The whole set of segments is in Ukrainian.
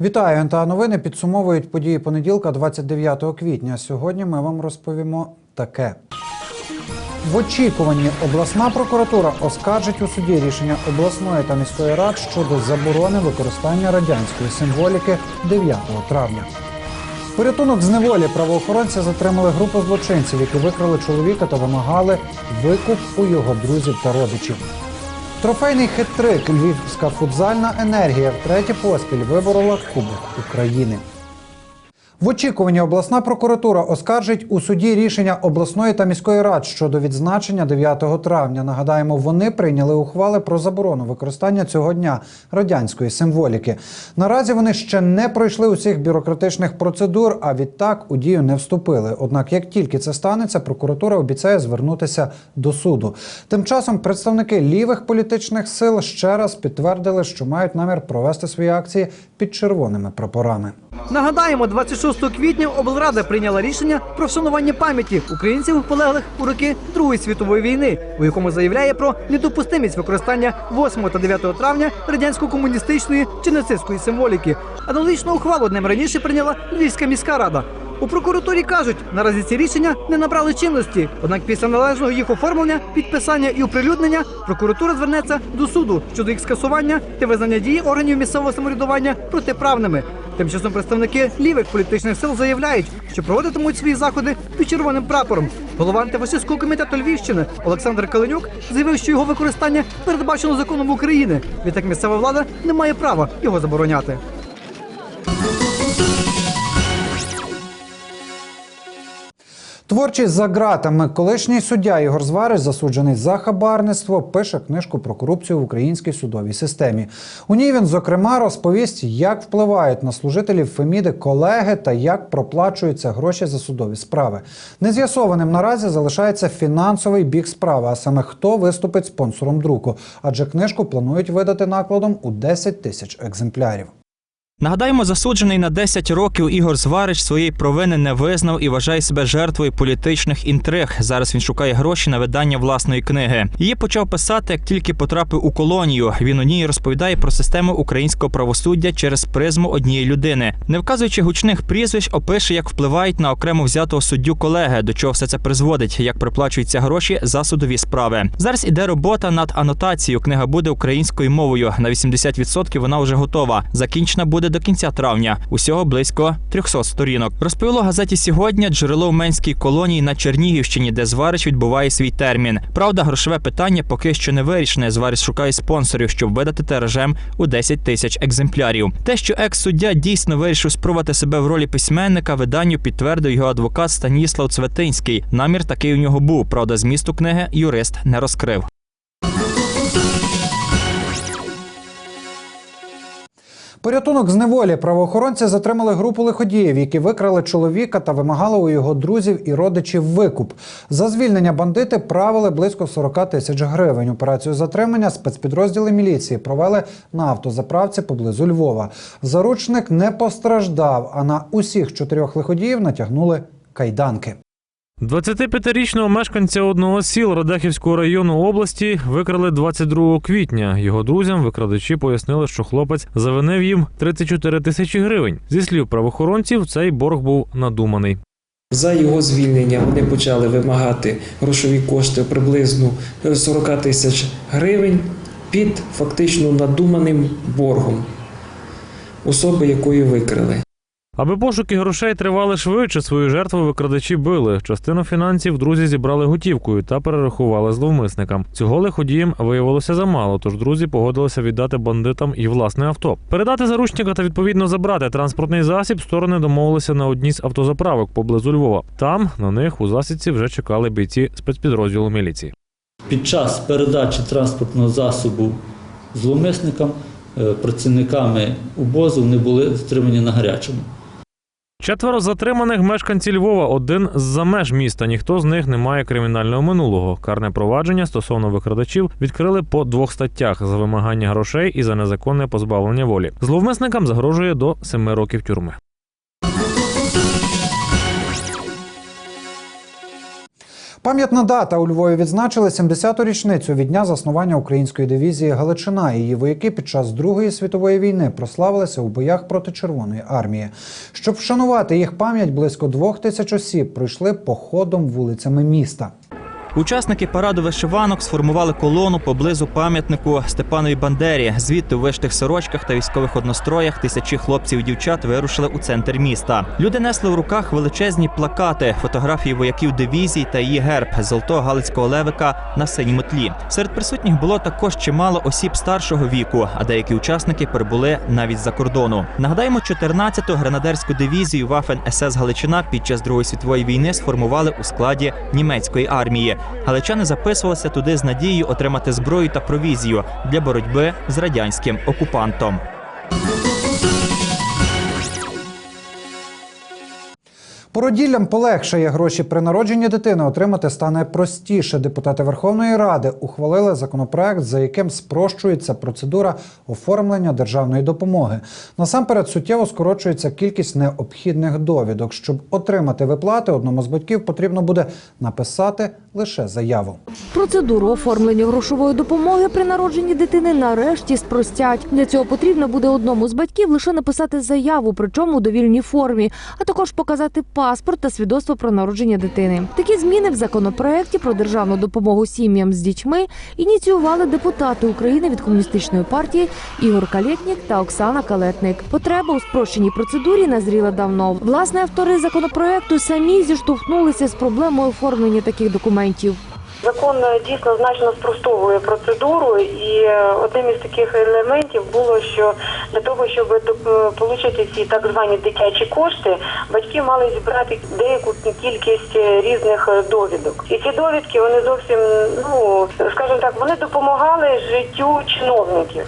Вітаю, НТА новини підсумовують події понеділка, 29 квітня. Сьогодні ми вам розповімо таке. В очікуванні обласна прокуратура оскаржить у суді рішення обласної та міської рад щодо заборони використання радянської символіки 9 травня. Порятунок з неволі правоохоронці затримали групу злочинців, які викрали чоловіка та вимагали викуп у його друзів та родичів. Трофейний хитрик Львівська футзальна енергія втретє поспіль виборола Кубок України. В очікуванні обласна прокуратура оскаржить у суді рішення обласної та міської рад щодо відзначення 9 травня. Нагадаємо, вони прийняли ухвали про заборону використання цього дня радянської символіки. Наразі вони ще не пройшли усіх бюрократичних процедур, а відтак у дію не вступили. Однак, як тільки це станеться, прокуратура обіцяє звернутися до суду. Тим часом представники лівих політичних сил ще раз підтвердили, що мають намір провести свої акції під червоними прапорами. Нагадаємо, 26 квітня облрада прийняла рішення про вшанування пам'яті українців, полеглих у роки Другої світової війни, у якому заявляє про недопустимість використання 8 та 9 травня радянсько-комуністичної чи нацистської символіки. Аналогічну ухвалу днем раніше прийняла Львівська міська рада. У прокуратурі кажуть, наразі ці рішення не набрали чинності. Однак після належного їх оформлення, підписання і оприлюднення прокуратура звернеться до суду щодо їх скасування та визнання дії органів місцевого самоврядування протиправними. Тим часом представники лівих політичних сил заявляють, що проводитимуть свої заходи під червоним прапором. Голова антифашистського комітету Львівщини Олександр Калинюк заявив, що його використання передбачено законом України. Відтак місцева влада не має права його забороняти. Творчість за ґратами. Колишній суддя Ігор Зварич, засуджений за хабарництво, пише книжку про корупцію в українській судовій системі. У ній він, зокрема, розповість, як впливають на служителів Феміди колеги та як проплачуються гроші за судові справи. Нез'ясованим наразі залишається фінансовий бік справи, а саме хто виступить спонсором друку. Адже книжку планують видати накладом у 10 тисяч екземплярів. Нагадаємо, засуджений на 10 років Ігор Зварич своєї провини не визнав і вважає себе жертвою політичних інтриг. Зараз він шукає гроші на видання власної книги. Її почав писати, як тільки потрапив у колонію. Він у ній розповідає про систему українського правосуддя через призму однієї людини, не вказуючи гучних прізвищ, опише, як впливають на окремо взятого суддю колеги, до чого все це призводить, як приплачуються гроші за судові справи. Зараз іде робота над анотацією. Книга буде українською мовою. На 80% вона вже готова. Закінчена буде до кінця травня. Усього близько 300 сторінок. Розповіло газеті сьогодні джерело в Менській колонії на Чернігівщині, де Зварич відбуває свій термін. Правда, грошове питання поки що не вирішене. Зварич шукає спонсорів, щоб видати тиражем у 10 тисяч екземплярів. Те, що екс-суддя дійсно вирішив спробувати себе в ролі письменника, виданню підтвердив його адвокат Станіслав Цветинський. Намір такий у нього був. Правда, змісту книги юрист не розкрив. Порятунок з неволі правоохоронці затримали групу лиходіїв, які викрали чоловіка та вимагали у його друзів і родичів викуп. За звільнення бандити правили близько 40 тисяч гривень. Операцію затримання спецпідрозділи міліції провели на автозаправці поблизу Львова. Заручник не постраждав, а на усіх чотирьох лиходіїв натягнули кайданки. 25-річного мешканця одного з сіл Радехівського району області викрали 22 квітня. Його друзям викрадачі пояснили, що хлопець завинив їм 34 тисячі гривень. Зі слів правоохоронців, цей борг був надуманий. За його звільнення вони почали вимагати грошові кошти приблизно 40 тисяч гривень під фактично надуманим боргом особи, якої викрили. Аби пошуки грошей тривали швидше, свою жертву викрадачі били. Частину фінансів друзі зібрали готівкою та перерахували зловмисникам. Цього лиходіям виявилося замало, тож друзі погодилися віддати бандитам і власне авто. Передати заручника та відповідно забрати транспортний засіб. Сторони домовилися на одній з автозаправок поблизу Львова. Там на них у засідці вже чекали бійці спецпідрозділу міліції. Під час передачі транспортного засобу зловмисникам е, працівниками УБОЗу не були стримані на гарячому. Четверо затриманих мешканці Львова, один з-за меж міста. Ніхто з них не має кримінального минулого. Карне провадження стосовно викрадачів відкрили по двох статтях за вимагання грошей і за незаконне позбавлення волі. Зловмисникам загрожує до семи років тюрми. Пам'ятна дата у Львові відзначили 70-ту річницю від дня заснування української дивізії Галичина. Її вояки під час Другої світової війни прославилися у боях проти Червоної армії. Щоб вшанувати їх пам'ять, близько двох тисяч осіб пройшли походом вулицями міста. Учасники параду вишиванок сформували колону поблизу пам'ятнику Степанові Бандері. Звідти у виштих сорочках та військових одностроях тисячі хлопців і дівчат вирушили у центр міста. Люди несли в руках величезні плакати, фотографії вояків дивізій та її герб золотого галицького левика на синьому тлі. Серед присутніх було також чимало осіб старшого віку, а деякі учасники прибули навіть за кордону. Нагадаємо, 14-ту гренадерську дивізію Вафен СС Галичина під час Другої світової війни сформували у складі німецької армії. Галичани записувалися туди з надією отримати зброю та провізію для боротьби з радянським окупантом. Породіллям полегшає гроші при народженні дитини отримати стане простіше. Депутати Верховної Ради ухвалили законопроект, за яким спрощується процедура оформлення державної допомоги. Насамперед суттєво скорочується кількість необхідних довідок. Щоб отримати виплати, одному з батьків потрібно буде написати лише заяву. Процедуру оформлення грошової допомоги при народженні дитини нарешті спростять. Для цього потрібно буде одному з батьків лише написати заяву, причому у довільній формі, а також показати паспорт та свідоцтво про народження дитини. Такі зміни в законопроекті про державну допомогу сім'ям з дітьми ініціювали депутати України від комуністичної партії Ігор Калєтнік та Оксана Калетник. Потреба у спрощеній процедурі назріла давно. Власне, автори законопроекту самі зіштовхнулися з проблемою оформлення таких документів. Закон е, дійсно значно спростовує процедуру, і е, одним із таких елементів було, що для того, щоб отримати ці так звані дитячі кошти, батьки мали зібрати деяку кількість е, різних е, довідок. І ці довідки вони зовсім ну скажімо так, вони допомагали життю чиновників.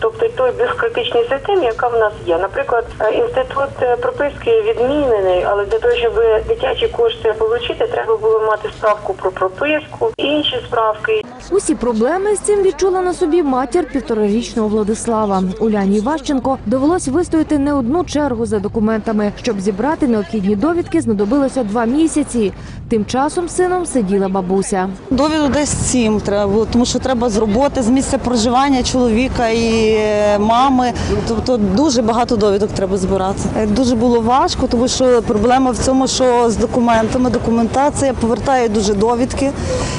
Тобто той бюрократичній системі, яка в нас є. Наприклад, е, інститут е, прописки відмінений, але для того, щоб дитячі кошти отримати, треба було мати справку про прописку, інші справки. Усі проблеми з цим відчула на собі матір півторарічного Владислава. Уляні Іващенко довелось вистояти не одну чергу за документами. Щоб зібрати необхідні довідки, знадобилося два місяці. Тим часом сином сиділа бабуся. Довіду десь сім треба було, тому що треба з роботи, з місця проживання чоловіка і е, мами. Тобто дуже багато довідок треба збирати. Е, Дуже було важко, тому що проблема в цьому, що з документами документація повертає дуже довідки,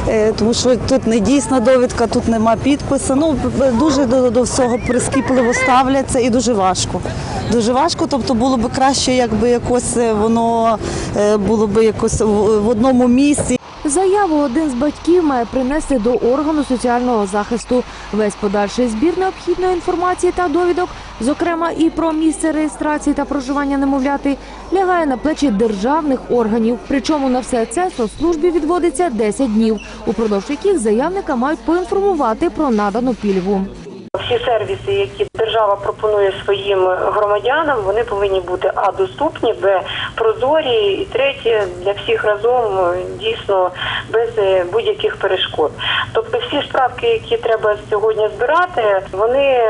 е, тому що тут не дійсна довідка, тут нема підпису. Ну дуже до, до всього прискіпливо ставляться і дуже важко. Дуже важко, тобто було б краще, якби якось воно було б якось в одному місці. Заяву один з батьків має принести до органу соціального захисту. Весь подальший збір необхідної інформації та довідок, зокрема і про місце реєстрації та проживання немовляти, лягає на плечі державних органів. Причому на все це соцслужбі відводиться 10 днів, упродовж яких заявника мають поінформувати про надану пільгу. Всі сервіси, які держава пропонує своїм громадянам, вони повинні бути а доступні, б прозорі, і третє для всіх разом е, дійсно без е, будь-яких перешкод. Тобто, всі справки, які треба сьогодні збирати, вони.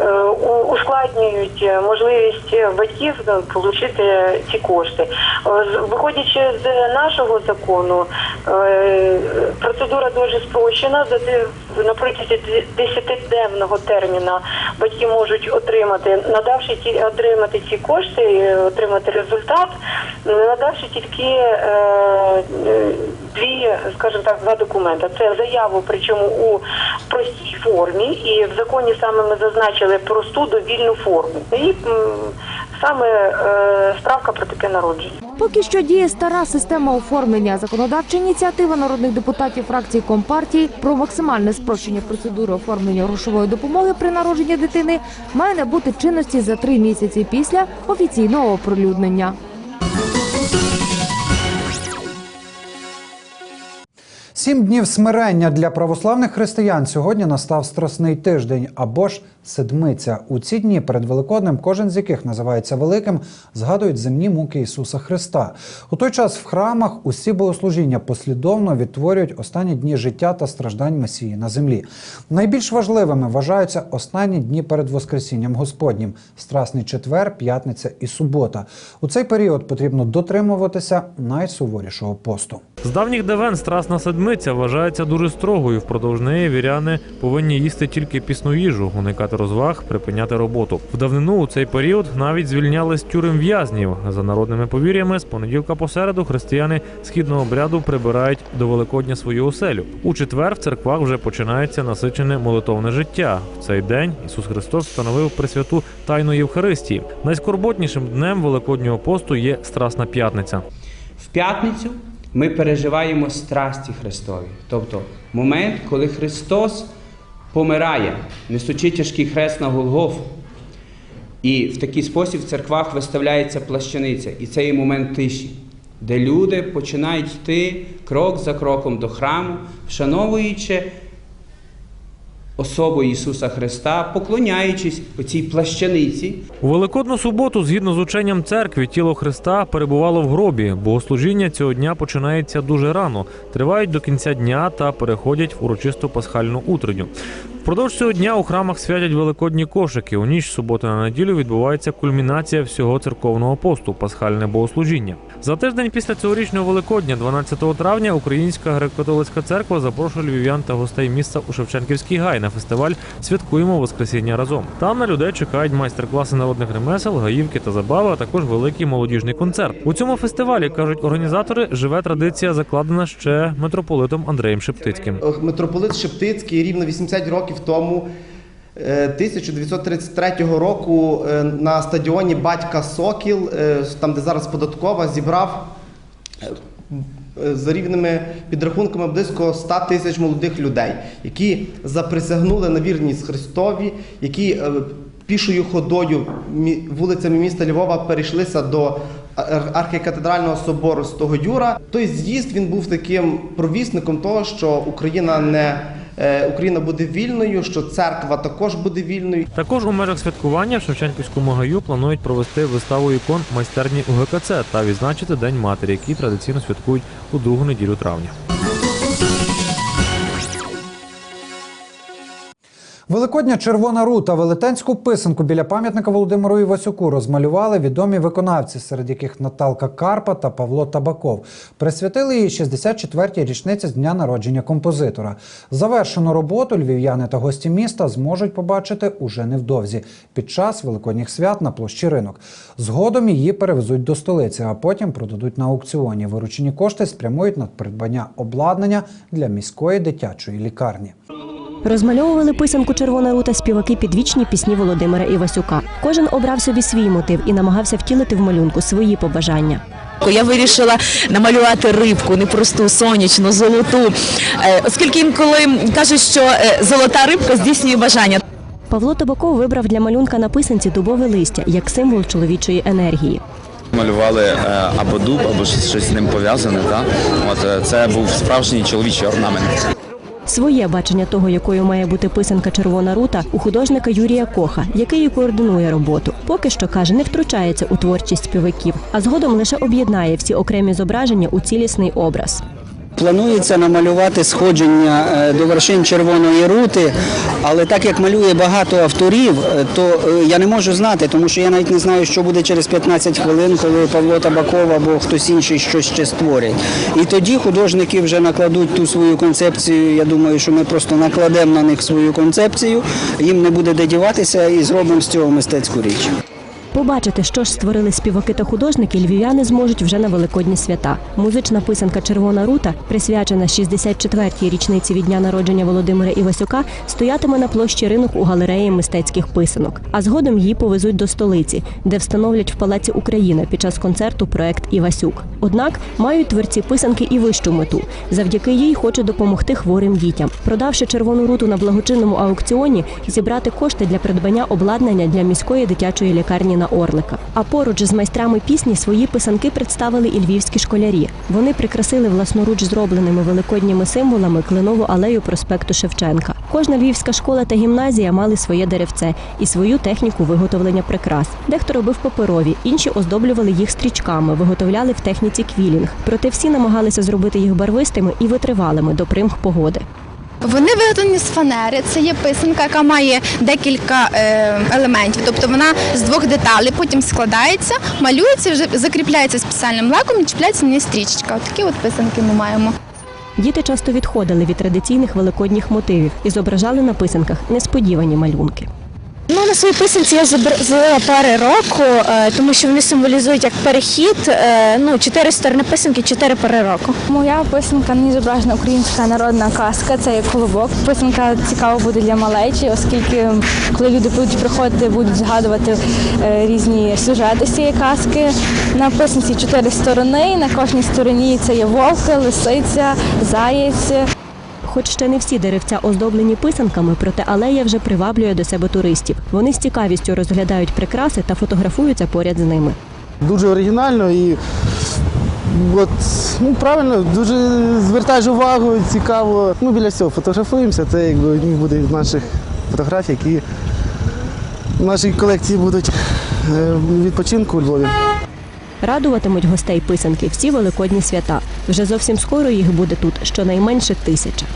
е, Ускладнюють можливість батьків ну, отримати ці кошти. Е, Виходячи з нашого закону, е, процедура дуже спрощена. На протязі 10-денного терміна батьки можуть отримати, надавши ті отримати ці кошти, отримати результат, надавши тільки е, е, дві, скажімо так, два документи. Це заяву, причому у простій формі, і в законі саме ми зазначили просту довільну форму. І саме е, справка про таке народження. Поки що діє стара система оформлення. Законодавча ініціатива народних депутатів фракції Компартії про максимальне спрощення процедури оформлення грошової допомоги при народженні дитини має набути чинності за три місяці після офіційного оприлюднення. Сім днів смирення для православних християн сьогодні настав страсний тиждень або ж седмиця. У ці дні перед Великоднем, кожен з яких називається великим, згадують земні муки Ісуса Христа. У той час в храмах усі богослужіння послідовно відтворюють останні дні життя та страждань Месії на землі. Найбільш важливими вважаються останні дні перед Воскресінням Господнім Страсний четвер, п'ятниця і субота. У цей період потрібно дотримуватися найсуворішого посту. З давніх давен страсна седмиця вважається дуже строгою. Впродовж неї віряни повинні їсти тільки пісну їжу, уникати розваг, припиняти роботу. В давнину у цей період навіть звільняли з тюрем в'язнів. За народними повір'ями, з понеділка по середу християни східного обряду прибирають до Великодня свою оселю. У четвер в церквах вже починається насичене молитовне життя. В цей день Ісус Христос встановив присвяту тайну Євхаристії. Найскорботнішим днем Великоднього посту є Страсна п'ятниця. В п'ятницю ми переживаємо страсті Христові, тобто момент, коли Христос помирає, несучи тяжкий хрест на Голгофу. І в такий спосіб в церквах виставляється плащаниця, і це є момент тиші, де люди починають йти крок за кроком до храму, вшановуючи особу Ісуса Христа, поклоняючись оцій плащаниці, У Великодну суботу, згідно з ученням церкви, тіло Христа перебувало в гробі. Богослужіння цього дня починається дуже рано, тривають до кінця дня та переходять в урочисту пасхальну утренню. Впродовж цього дня у храмах святять великодні кошики. У ніч суботи на неділю відбувається кульмінація всього церковного посту пасхальне богослужіння. За тиждень після цьогорічного Великодня, 12 травня, Українська греко-католицька церква запрошує львів'ян та гостей міста у Шевченківський гай на фестиваль Святкуємо Воскресіння разом. Там на людей чекають майстер-класи народних ремесел, гаївки та забави, а також великий молодіжний концерт. У цьому фестивалі кажуть організатори, живе традиція, закладена ще митрополитом Андреєм Шептицьким. Митрополит Шептицький рівно 80 років тому, е, 1933 року, е, на стадіоні Батька Сокіл, е, там де зараз податкова, зібрав е, е, за рівними підрахунками близько 100 тисяч молодих людей, які заприсягнули на вірність Христові, які е, пішою ходою вулицями міста Львова перейшлися до ар- архікатедрального собору Святого Юра. Той з'їзд він був таким провісником того, що Україна не е, Україна буде вільною, що церква також буде вільною. Також у межах святкування в Шевченківському гаю планують провести виставу ікон майстерні УГКЦ та відзначити День матері, який традиційно святкують у другу неділю травня. Великодня червона рута велетенську писанку біля пам'ятника Володимиру Івасюку розмалювали відомі виконавці, серед яких Наталка Карпа та Павло Табаков. Присвятили її 64-й річниці з дня народження композитора. Завершену роботу львів'яни та гості міста зможуть побачити уже невдовзі під час великодніх свят на площі ринок. Згодом її перевезуть до столиці, а потім продадуть на аукціоні. Виручені кошти спрямують на придбання обладнання для міської дитячої лікарні. Розмальовували писанку Червона рута співаки підвічні пісні Володимира Івасюка. Кожен обрав собі свій мотив і намагався втілити в малюнку свої побажання. Я вирішила намалювати рибку, непросту, сонячну, золоту. Е, Оскільки інколи кажуть, що е, золота рибка здійснює бажання. Павло Табаков вибрав для малюнка на писанці дубове листя як символ чоловічої енергії. Малювали е, або дуб, або щось щось з ним пов'язане. Та? От, це був справжній чоловічий орнамент. Своє бачення того, якою має бути писанка Червона рута, у художника Юрія Коха, який і координує роботу. Поки що каже, не втручається у творчість співаків, а згодом лише об'єднає всі окремі зображення у цілісний образ. Планується намалювати сходження е, до вершин Червоної рути, але так як малює багато авторів, е, то е, я не можу знати, тому що я навіть не знаю, що буде через 15 хвилин, коли Павло Табаков або хтось інший щось ще створить. І тоді художники вже накладуть ту свою концепцію. Я думаю, що ми просто накладемо на них свою концепцію, їм не буде де діватися і зробимо з цього мистецьку річ. Побачити, що ж створили співаки та художники, львів'яни зможуть вже на великодні свята. Музична писанка Червона рута, присвячена 64-й річниці від дня народження Володимира Івасюка, стоятиме на площі ринок у галереї мистецьких писанок. А згодом її повезуть до столиці, де встановлять в Палаці Україна під час концерту проект Івасюк. Однак мають творці писанки і вищу мету. Завдяки їй хочуть допомогти хворим дітям. Продавши червону руту на благочинному аукціоні, зібрати кошти для придбання обладнання для міської дитячої лікарні на Орлика. А поруч з майстрами пісні свої писанки представили і львівські школярі. Вони прикрасили власноруч зробленими великодніми символами кленову алею проспекту Шевченка. Кожна львівська школа та гімназія мали своє деревце і свою техніку виготовлення прикрас. Дехто робив паперові, інші оздоблювали їх стрічками, виготовляли в техніці квілінг. Проте всі намагалися зробити їх барвистими і витривалими до примх погоди. Вони виготовлені з фанери. Це є писанка, яка має декілька е, елементів. Тобто вона з двох деталей, потім складається, малюється, вже закріпляється спеціальним лаком і чіпляється на неї стрічечка. Отакі от писанки ми маємо. Діти часто відходили від традиційних великодніх мотивів і зображали на писанках несподівані малюнки. Ну, на своїй писанці я злила пари року, е, тому що вони символізують як перехід. е, Ну, чотири сторони писанки, чотири пари року. Моя писанка не зображена українська народна казка, це є колобок. Писанка цікава буде для малечі, оскільки коли люди будуть приходити, будуть згадувати е, різні сюжети з цієї казки. На писанці чотири сторони. На кожній стороні це є вовк, лисиця, заєць. Хоч ще не всі деревця оздоблені писанками, проте алея вже приваблює до себе туристів. Вони з цікавістю розглядають прикраси та фотографуються поряд з ними. Дуже оригінально і от, ну, правильно, дуже звертаєш увагу, цікаво. Ну, біля всього фотографуємося, це якби одні буде з наших фотографій, які в нашій колекції будуть е, відпочинку у Львові. Радуватимуть гостей писанки всі великодні свята. Вже зовсім скоро їх буде тут щонайменше тисяча.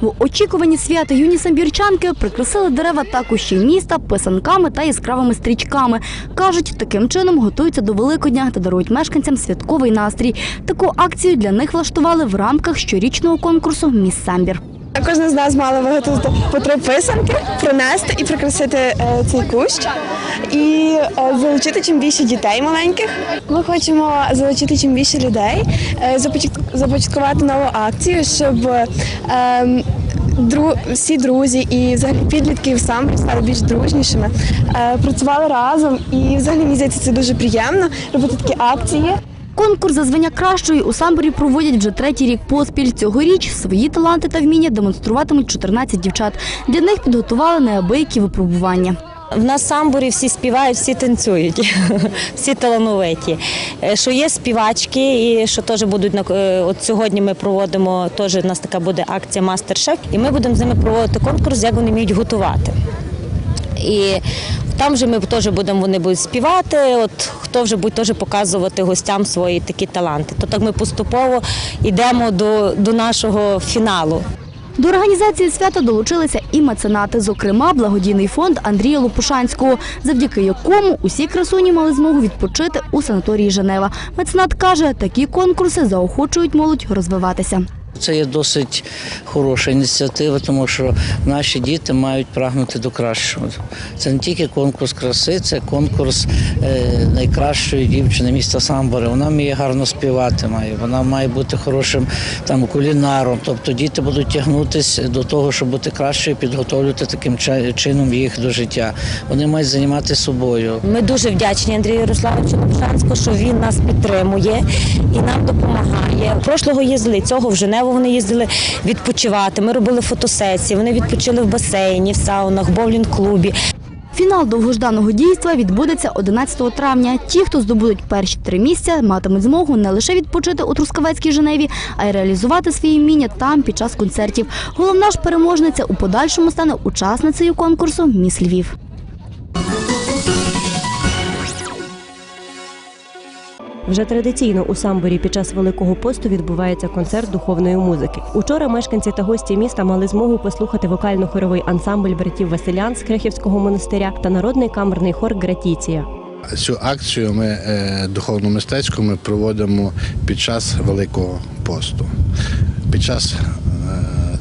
В очікуванні свята юні самбірчанки прикрасили дерева та кущі міста писанками та яскравими стрічками. Кажуть, таким чином готуються до Великодня та дарують мешканцям святковий настрій. Таку акцію для них влаштували в рамках щорічного конкурсу Міс Самбір. Кожна з нас мала виготовити по три писанки, принести і прикрасити е, цей кущ і е, залучити чим більше дітей маленьких. Ми хочемо залучити чим більше людей, е, започаткувати нову акцію, щоб е, всі друзі і взагалі підлітки сам стали більш дружнішими, працювали разом і взагалі мені здається, це дуже приємно робити такі акції. Конкурс за звання кращої у самборі проводять вже третій рік поспіль. Цьогоріч свої таланти та вміння демонструватимуть 14 дівчат. Для них підготували неабиякі випробування. В нас самбурі всі співають, всі танцюють, всі талановиті. Е, Що є співачки, і що теж будуть е, от сьогодні. Ми проводимо теж у нас така буде акція Мастер-шеф, і ми будемо з ними проводити конкурс, як вони вміють готувати. І там же ми теж будемо, вони будуть співати. От хто вже буде теж показувати гостям свої такі таланти. То так ми поступово йдемо до, до нашого фіналу. До організації свята долучилися і меценати, зокрема, благодійний фонд Андрія Лопушанського, завдяки якому усі красуні мали змогу відпочити у санаторії Женева. Меценат каже, такі конкурси заохочують молодь розвиватися. Це є досить хороша ініціатива, тому що наші діти мають прагнути до кращого. Це не тільки конкурс краси, це конкурс е, найкращої дівчини міста Самбори. Вона вміє гарно співати, має, вона має бути хорошим там кулінаром. Тобто діти будуть тягнутися до того, щоб бути кращою, підготовлювати таким чином їх до життя. Вони мають займатися собою. Ми дуже вдячні Андрію Ярославовичу Лапшанську, що він нас підтримує і нам допомагає. Прошлого їздили, цього в Женеву вони їздили відпочивати. Ми робили фотосесії, вони відпочили в басейні, в саунах, боулінг-клубі. Фінал довгожданого дійства відбудеться 11 травня. Ті, хто здобудуть перші три місця, матимуть змогу не лише відпочити у Трускавецькій Женеві, а й реалізувати свої вміння там під час концертів. Головна ж переможниця у подальшому стане учасницею конкурсу Міс Львів. Вже традиційно у самборі під час Великого посту відбувається концерт духовної музики. Учора мешканці та гості міста мали змогу послухати вокально-хоровий ансамбль братів Василян з Крехівського монастиря та народний камерний хор Гратіція. Цю акцію ми е, духовно-мистецьку ми проводимо під час Великого посту. Під час е,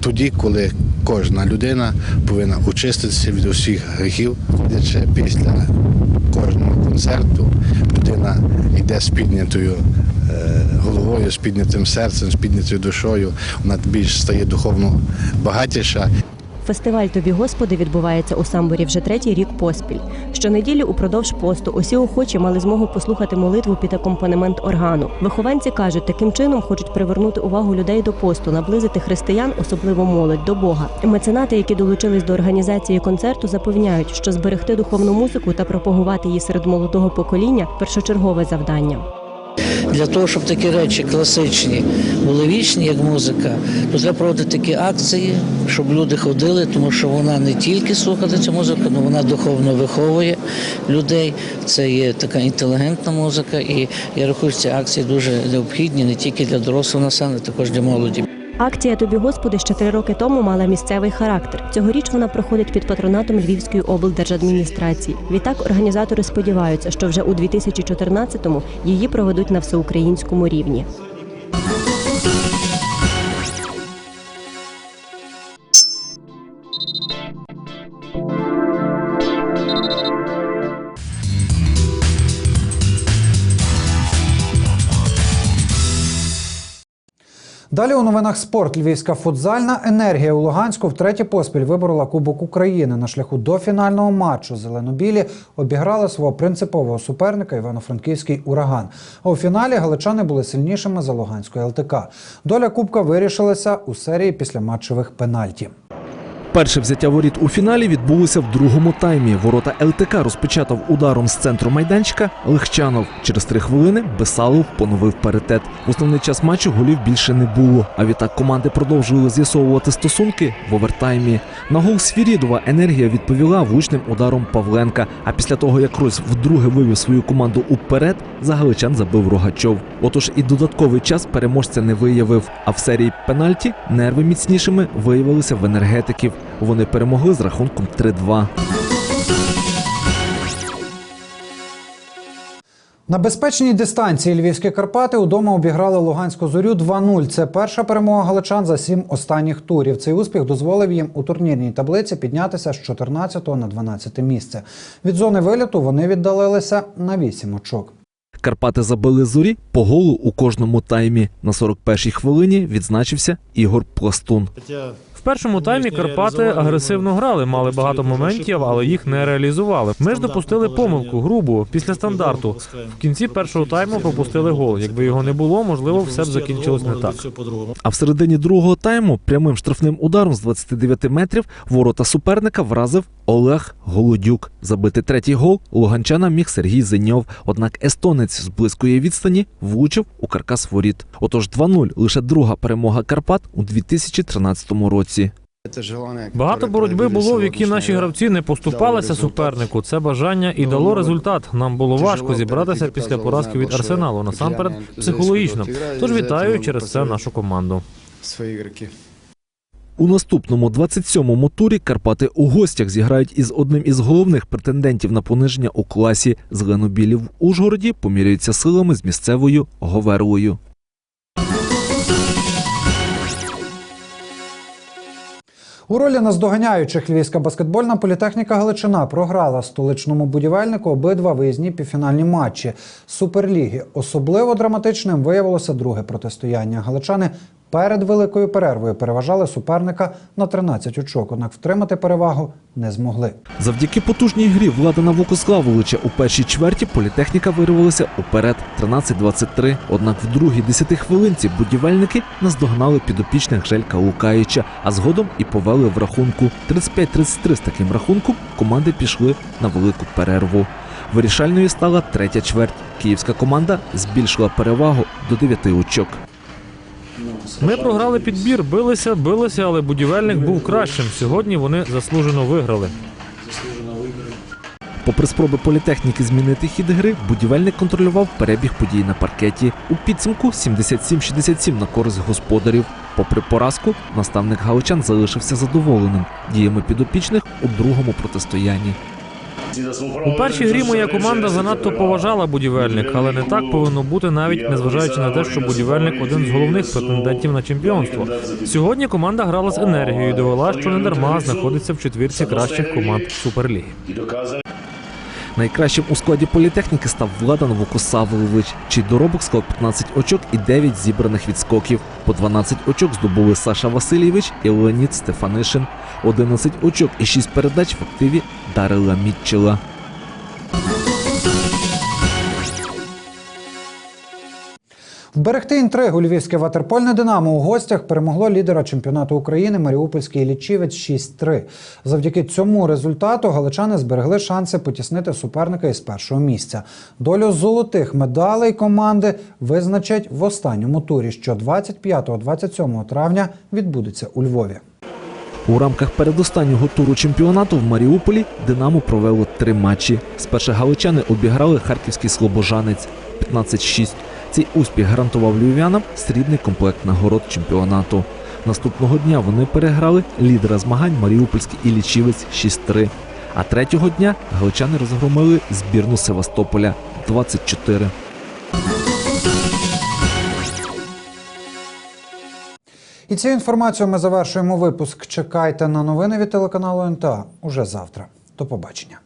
тоді, коли кожна людина повинна очиститися від усіх гріхів, Ще після кожного концерту йде з піднятою е, головою, з піднятим серцем, з піднятою душою, вона більш стає духовно багатіша. Фестиваль Тобі Господи відбувається у самборі вже третій рік поспіль. Щонеділі упродовж посту усі охочі мали змогу послухати молитву під акомпанемент органу. Вихованці кажуть, таким чином хочуть привернути увагу людей до посту, наблизити християн, особливо молодь, до Бога. Меценати, які долучились до організації концерту, запевняють, що зберегти духовну музику та пропагувати її серед молодого покоління першочергове завдання. Для того, щоб такі речі класичні були вічні, як музика, то треба проводити такі акції, щоб люди ходили, тому що вона не тільки слухати цю музику, але вона духовно виховує людей. Це є така інтелігентна музика, і я рахую, що ці акції дуже необхідні не тільки для дорослого населення, а також для молоді. Акція Тобі Господи ще три роки тому мала місцевий характер. Цьогоріч вона проходить під патронатом Львівської облдержадміністрації. Відтак організатори сподіваються, що вже у 2014-му її проведуть на всеукраїнському рівні. Далі у новинах спорт. Львівська футзальна енергія у Луганську втретє поспіль виборола Кубок України на шляху до фінального матчу. Зеленобілі обіграли свого принципового суперника Івано-Франківський ураган. А у фіналі галичани були сильнішими за Луганською ЛТК. Доля Кубка вирішилася у серії після матчових пенальті. Перше взяття воріт у фіналі відбулося в другому таймі. Ворота ЛТК розпочатав ударом з центру майданчика Легчанов. Через три хвилини Бесалов поновив паритет. В основний час матчу голів більше не було. А відтак команди продовжували з'ясовувати стосунки в овертаймі. На гол Свірідова енергія відповіла влучним ударом Павленка. А після того, як Рось вдруге вивів свою команду уперед, за галичан забив Рогачов. Отож і додатковий час переможця не виявив. А в серії пенальті нерви міцнішими виявилися в енергетиків. Вони перемогли з рахунком 3-2. На безпечній дистанції Львівські Карпати удома обіграли Луганську зорю 2-0. Це перша перемога галичан за сім останніх турів. Цей успіх дозволив їм у турнірній таблиці піднятися з 14 на 12 місце. Від зони виліту вони віддалилися на 8 очок. Карпати забили зорі по голу у кожному таймі. На 41-й хвилині відзначився Ігор Пластун. В першому таймі Карпати агресивно грали, мали багато моментів, але їх не реалізували. Ми ж допустили помилку грубу після стандарту. В кінці першого тайму пропустили гол. Якби його не було, можливо, все б закінчилось не так. А в середині другого тайму прямим штрафним ударом з 29 метрів ворота суперника вразив Олег Голодюк. Забити третій гол луганчана міг Сергій Зеньов. Однак естонець з близької відстані влучив у каркас воріт. Отож 2-0 – лише друга перемога Карпат у 2013 році. Багато боротьби було, в якій наші гравці не поступалися супернику. Це бажання і дало результат. Нам було важко зібратися після поразки від арсеналу. Насамперед психологічно. Тож вітаю через це нашу команду. У наступному 27-му турі Карпати у гостях зіграють із одним із головних претендентів на пониження у класі з в Ужгороді поміряються силами з місцевою Говерлою. У ролі наздоганяючих львівська баскетбольна політехніка Галичина програла столичному будівельнику обидва виїзні півфінальні матчі Суперліги. Особливо драматичним виявилося друге протистояння. Галичани перед великою перервою переважали суперника на 13 очок, однак втримати перевагу не змогли. Завдяки потужній грі Владана Вукославовича у першій чверті політехніка вирвалася уперед 13-23. Однак в другій 10 хвилинці будівельники наздогнали підопічних Желька Лукаїча, а згодом і повели в рахунку 35-33 з таким рахунком команди пішли на велику перерву. Вирішальною стала третя чверть. Київська команда збільшила перевагу до 9 очок. Ми програли підбір, билися, билися, але будівельник був кращим. Сьогодні вони заслужено виграли. Попри спроби політехніки змінити хід гри, будівельник контролював перебіг подій на паркеті. У підсумку 77-67 на користь господарів. Попри поразку, наставник галичан залишився задоволеним діями підопічних у другому протистоянні. У першій грі моя команда занадто поважала будівельник, але не так повинно бути навіть незважаючи на те, що будівельник один з головних претендентів на чемпіонство. Сьогодні команда грала з енергією, і довела, що не дарма знаходиться в четвірці кращих команд Суперліги. Найкращим у складі політехніки став Владан Вукосавлович, чий доробок склав 15 очок і 9 зібраних відскоків. По 12 очок здобули Саша Васильєвич і Леонід Стефанишин. 11 очок і 6 передач в активі Дарила Мітчела. Вберегти інтригу львівське ватерпольне Динамо у гостях перемогло лідера чемпіонату України Маріупольський лічівець 6-3. Завдяки цьому результату галичани зберегли шанси потіснити суперника із першого місця. Долю золотих медалей команди визначать в останньому турі, що 25-27 травня відбудеться у Львові. У рамках передостаннього туру чемпіонату в Маріуполі Динамо провело три матчі. Спершу галичани обіграли харківський слобожанець 15-6. Цей успіх гарантував львів'янам срібний комплект нагород чемпіонату. Наступного дня вони переграли лідера змагань Маріупольський Іллічівець 6-3. А третього дня галичани розгромили збірну Севастополя 24. І цією інформацією ми завершуємо випуск. Чекайте на новини від телеканалу НТА уже завтра. До побачення.